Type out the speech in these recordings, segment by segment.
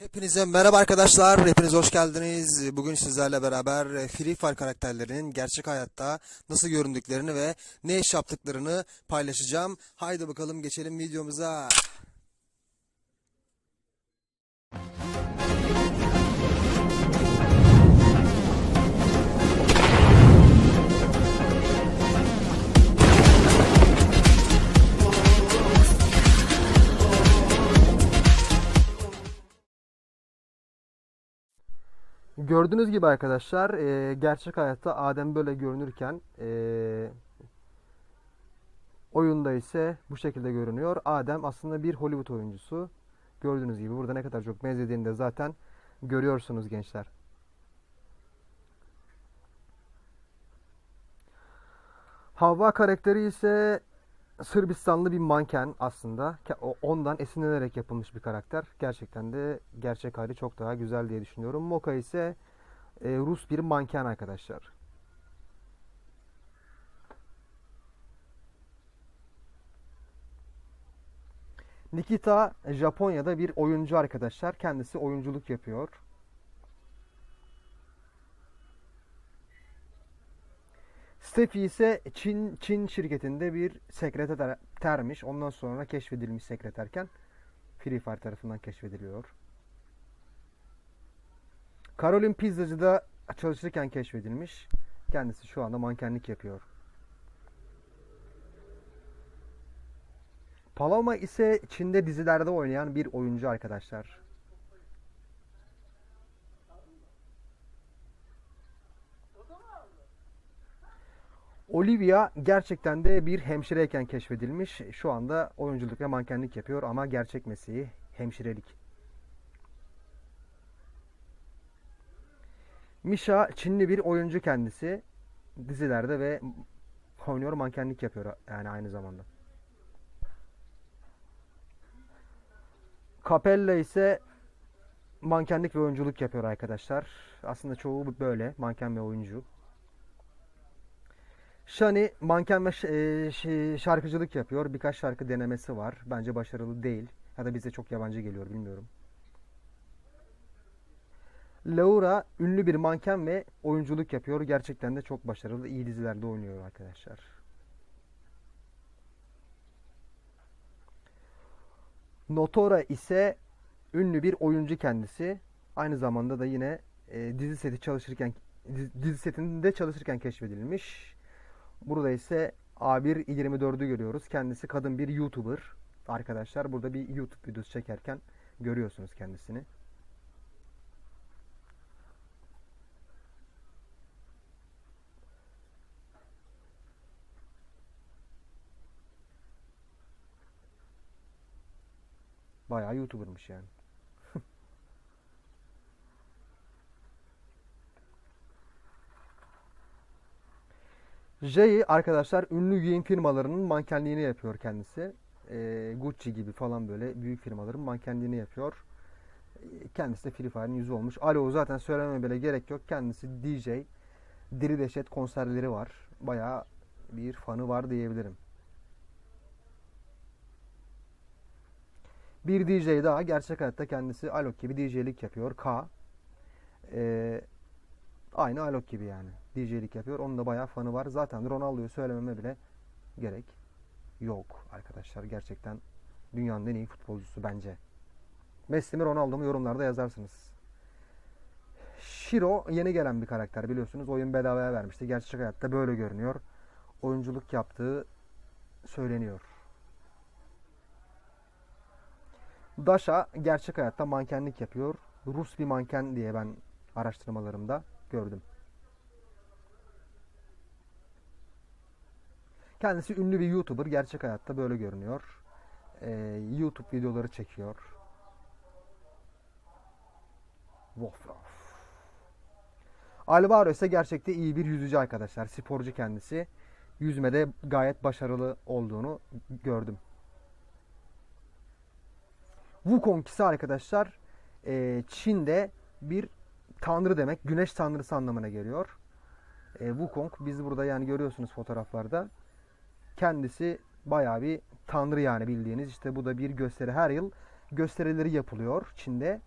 Hepinize merhaba arkadaşlar. Hepiniz hoş geldiniz. Bugün sizlerle beraber Free Fire karakterlerinin gerçek hayatta nasıl göründüklerini ve ne iş yaptıklarını paylaşacağım. Haydi bakalım geçelim videomuza. Gördüğünüz gibi arkadaşlar e, gerçek hayatta Adem böyle görünürken e, oyunda ise bu şekilde görünüyor. Adem aslında bir Hollywood oyuncusu. Gördüğünüz gibi burada ne kadar çok benzediğini de zaten görüyorsunuz gençler. Havva karakteri ise Sırbistanlı bir manken aslında. Ondan esinlenerek yapılmış bir karakter. Gerçekten de gerçek hali çok daha güzel diye düşünüyorum. Moka ise e, Rus bir manken arkadaşlar. Nikita Japonya'da bir oyuncu arkadaşlar. Kendisi oyunculuk yapıyor. Steffi ise Çin Çin şirketinde bir sekretermiş. Ondan sonra keşfedilmiş sekreterken Free Fire tarafından keşfediliyor. Caroline Pizzacı'da çalışırken keşfedilmiş. Kendisi şu anda mankenlik yapıyor. Paloma ise Çin'de dizilerde oynayan bir oyuncu arkadaşlar. Olivia gerçekten de bir hemşireyken keşfedilmiş. Şu anda oyunculuk ve mankenlik yapıyor ama gerçek mesleği hemşirelik. Misha Çinli bir oyuncu kendisi. Dizilerde ve oynuyor mankenlik yapıyor yani aynı zamanda. Capella ise mankenlik ve oyunculuk yapıyor arkadaşlar. Aslında çoğu böyle manken ve oyuncu. Shani manken ve e, şarkıcılık yapıyor. Birkaç şarkı denemesi var. Bence başarılı değil. Ya da bize çok yabancı geliyor bilmiyorum. Laura ünlü bir manken ve oyunculuk yapıyor. Gerçekten de çok başarılı. iyi dizilerde oynuyor arkadaşlar. Notora ise ünlü bir oyuncu kendisi. Aynı zamanda da yine e, dizi seti çalışırken dizi setinde çalışırken keşfedilmiş. Burada ise A1 24'ü görüyoruz. Kendisi kadın bir YouTuber. Arkadaşlar burada bir YouTube videosu çekerken görüyorsunuz kendisini. Bayağı YouTuber'mış yani. Jay arkadaşlar ünlü giyim firmalarının mankenliğini yapıyor kendisi. Ee, Gucci gibi falan böyle büyük firmaların mankenliğini yapıyor. Kendisi de Free Fire'ın yüzü olmuş. Alo zaten söylememe bile gerek yok. Kendisi DJ. Diri Deşet konserleri var. Bayağı bir fanı var diyebilirim. Bir DJ daha gerçek hayatta kendisi Alok gibi DJ'lik yapıyor. K. Ee, aynı Alok gibi yani. DJ'lik yapıyor. Onun da bayağı fanı var. Zaten Ronaldo'yu söylememe bile gerek yok arkadaşlar. Gerçekten dünyanın en iyi futbolcusu bence. Messi mi Ronaldo mu yorumlarda yazarsınız. Shiro yeni gelen bir karakter biliyorsunuz. Oyun bedavaya vermişti. Gerçek hayatta böyle görünüyor. Oyunculuk yaptığı söyleniyor. Dasha gerçek hayatta mankenlik yapıyor. Rus bir manken diye ben araştırmalarımda gördüm. Kendisi ünlü bir YouTuber. Gerçek hayatta böyle görünüyor. Ee, YouTube videoları çekiyor. Wolfram. Alvaro ise gerçekte iyi bir yüzücü arkadaşlar. Sporcu kendisi. Yüzmede gayet başarılı olduğunu gördüm. Wukong ise arkadaşlar e, Çin'de bir tanrı demek. Güneş tanrısı anlamına geliyor. E, Wukong biz burada yani görüyorsunuz fotoğraflarda. Kendisi bayağı bir tanrı yani bildiğiniz. İşte bu da bir gösteri. Her yıl gösterileri yapılıyor Çin'de.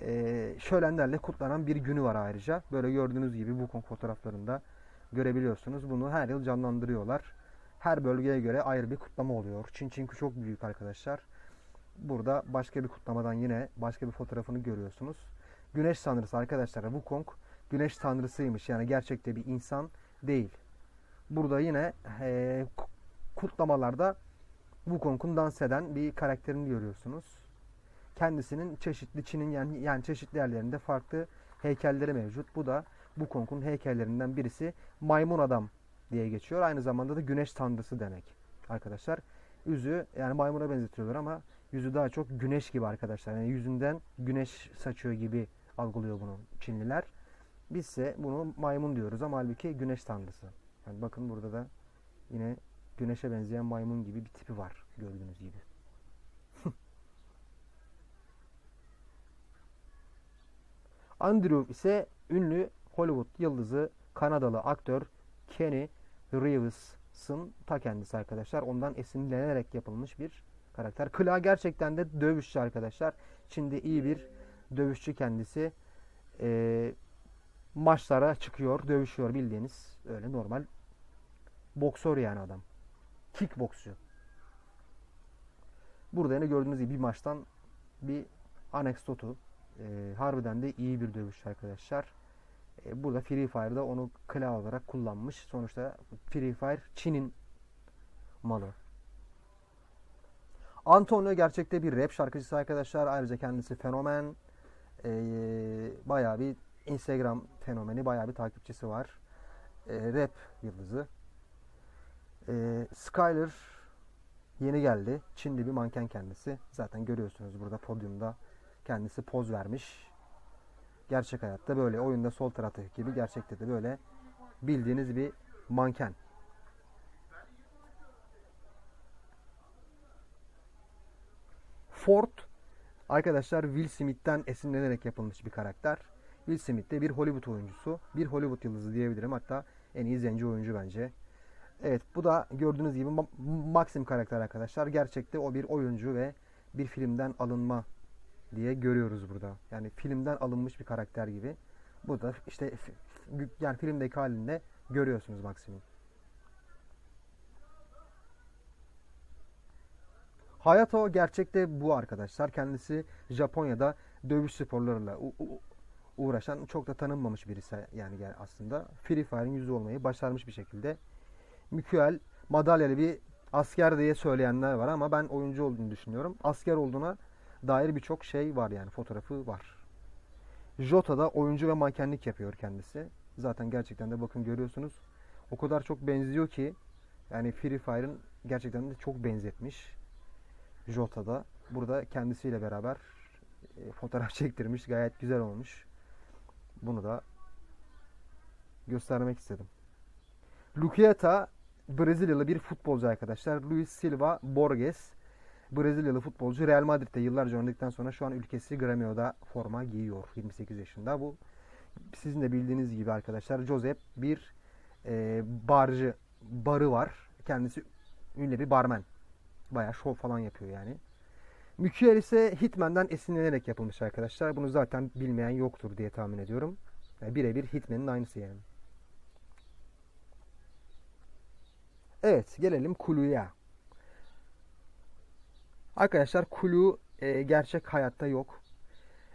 e, şölenlerle kutlanan bir günü var ayrıca. Böyle gördüğünüz gibi Wukong fotoğraflarında görebiliyorsunuz. Bunu her yıl canlandırıyorlar. Her bölgeye göre ayrı bir kutlama oluyor. Çin çünkü çok büyük arkadaşlar. Burada başka bir kutlamadan yine başka bir fotoğrafını görüyorsunuz. Güneş tanrısı arkadaşlar. Wukong güneş tanrısıymış. Yani gerçekte bir insan değil. Burada yine e, ku- kutlamalarda Wukong'un dans eden bir karakterini görüyorsunuz. Kendisinin çeşitli Çin'in yani, yani çeşitli yerlerinde farklı heykelleri mevcut. Bu da Wukong'un heykellerinden birisi maymun adam diye geçiyor. Aynı zamanda da güneş tanrısı demek arkadaşlar. Yüzü yani maymuna benzetiyorlar ama yüzü daha çok güneş gibi arkadaşlar. Yani yüzünden güneş saçıyor gibi algılıyor bunu Çinliler. Biz ise bunu maymun diyoruz ama halbuki güneş tanrısı. Yani bakın burada da yine güneşe benzeyen maymun gibi bir tipi var gördüğünüz gibi. Andrew ise ünlü Hollywood yıldızı Kanadalı aktör Kenny Reeves'ın ta kendisi arkadaşlar. Ondan esinlenerek yapılmış bir karakter. Kla gerçekten de dövüşçü arkadaşlar. Çin'de iyi bir dövüşçü kendisi. Ee, maçlara çıkıyor, dövüşüyor bildiğiniz öyle normal boksör yani adam. Kickboksçu. Burada yine gördüğünüz gibi bir maçtan bir anekdotu. Ee, harbiden de iyi bir dövüşçü arkadaşlar. Ee, burada Free Fire'da onu kla olarak kullanmış. Sonuçta Free Fire Çin'in malı. Antonio gerçekte bir rap şarkıcısı arkadaşlar. Ayrıca kendisi fenomen. Ee, bayağı bir Instagram fenomeni. Bayağı bir takipçisi var. Ee, rap yıldızı. Ee, Skyler yeni geldi. Çinli bir manken kendisi. Zaten görüyorsunuz burada podyumda kendisi poz vermiş. Gerçek hayatta böyle oyunda sol taraftaki gibi gerçekte de böyle bildiğiniz bir manken. Ford arkadaşlar Will Smith'ten esinlenerek yapılmış bir karakter. Will Smith de bir Hollywood oyuncusu. Bir Hollywood yıldızı diyebilirim. Hatta en iyi zenci oyuncu bence. Evet bu da gördüğünüz gibi Ma- Maxim karakter arkadaşlar. Gerçekte o bir oyuncu ve bir filmden alınma diye görüyoruz burada. Yani filmden alınmış bir karakter gibi. Bu da işte yani filmdeki halinde görüyorsunuz Maxim'i. Hayato gerçekte bu arkadaşlar. Kendisi Japonya'da dövüş sporlarıyla uğraşan çok da tanınmamış birisi yani aslında. Free Fire'ın yüzü olmayı başarmış bir şekilde. Müküel madalyalı bir asker diye söyleyenler var ama ben oyuncu olduğunu düşünüyorum. Asker olduğuna dair birçok şey var yani fotoğrafı var. Jota da oyuncu ve mankenlik yapıyor kendisi. Zaten gerçekten de bakın görüyorsunuz. O kadar çok benziyor ki yani Free Fire'ın gerçekten de çok benzetmiş. Jota da burada kendisiyle beraber e, fotoğraf çektirmiş. Gayet güzel olmuş. Bunu da göstermek istedim. Luquieta Brezilyalı bir futbolcu arkadaşlar. Luis Silva Borges Brezilyalı futbolcu Real Madrid'de yıllarca oynadıktan sonra şu an ülkesi Gremio'da forma giyiyor 28 yaşında. Bu sizin de bildiğiniz gibi arkadaşlar Josep bir e, barcı barı var. Kendisi ünlü bir barmen. Bayağı şov falan yapıyor yani. Müküel ise Hitman'dan esinlenerek yapılmış arkadaşlar. Bunu zaten bilmeyen yoktur diye tahmin ediyorum. Yani birebir Hitman'ın aynısı yani. Evet gelelim Kulu'ya. Arkadaşlar Kulu e, gerçek hayatta yok.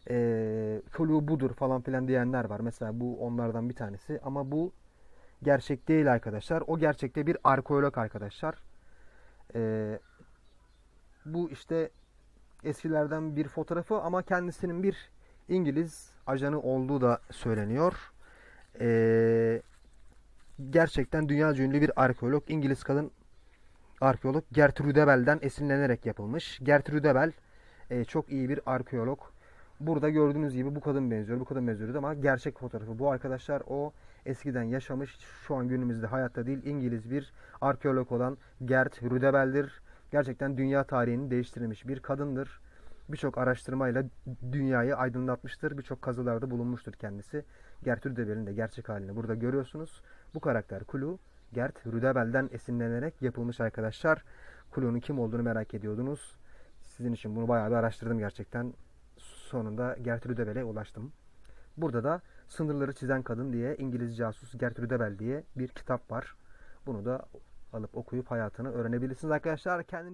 E, Kulu budur falan filan diyenler var. Mesela bu onlardan bir tanesi. Ama bu gerçek değil arkadaşlar. O gerçekte bir arkeolog arkadaşlar. E, bu işte eskilerden bir fotoğrafı ama kendisinin bir İngiliz ajanı olduğu da söyleniyor. E, gerçekten dünyaca ünlü bir arkeolog. İngiliz kadın arkeolog Gertrude Bell'den esinlenerek yapılmış. Gertrude Bell e, çok iyi bir arkeolog. Burada gördüğünüz gibi bu kadın benziyor. Bu kadın benziyor ama gerçek fotoğrafı. Bu arkadaşlar o eskiden yaşamış, şu an günümüzde hayatta değil İngiliz bir arkeolog olan Gert Rudebell'dir. Gerçekten dünya tarihini değiştirmiş bir kadındır. Birçok araştırmayla dünyayı aydınlatmıştır. Birçok kazılarda bulunmuştur kendisi. Gert Rudebell'in de gerçek halini burada görüyorsunuz. Bu karakter Kulu Gert Rudebell'den esinlenerek yapılmış arkadaşlar. Kulu'nun kim olduğunu merak ediyordunuz. Sizin için bunu bayağı bir araştırdım gerçekten. sonunda Gertrude Bell'e ulaştım. Burada da Sınırları Çizen Kadın diye İngiliz casus Gertrude Bell diye bir kitap var. Bunu da alıp okuyup hayatını öğrenebilirsiniz arkadaşlar. Kendinize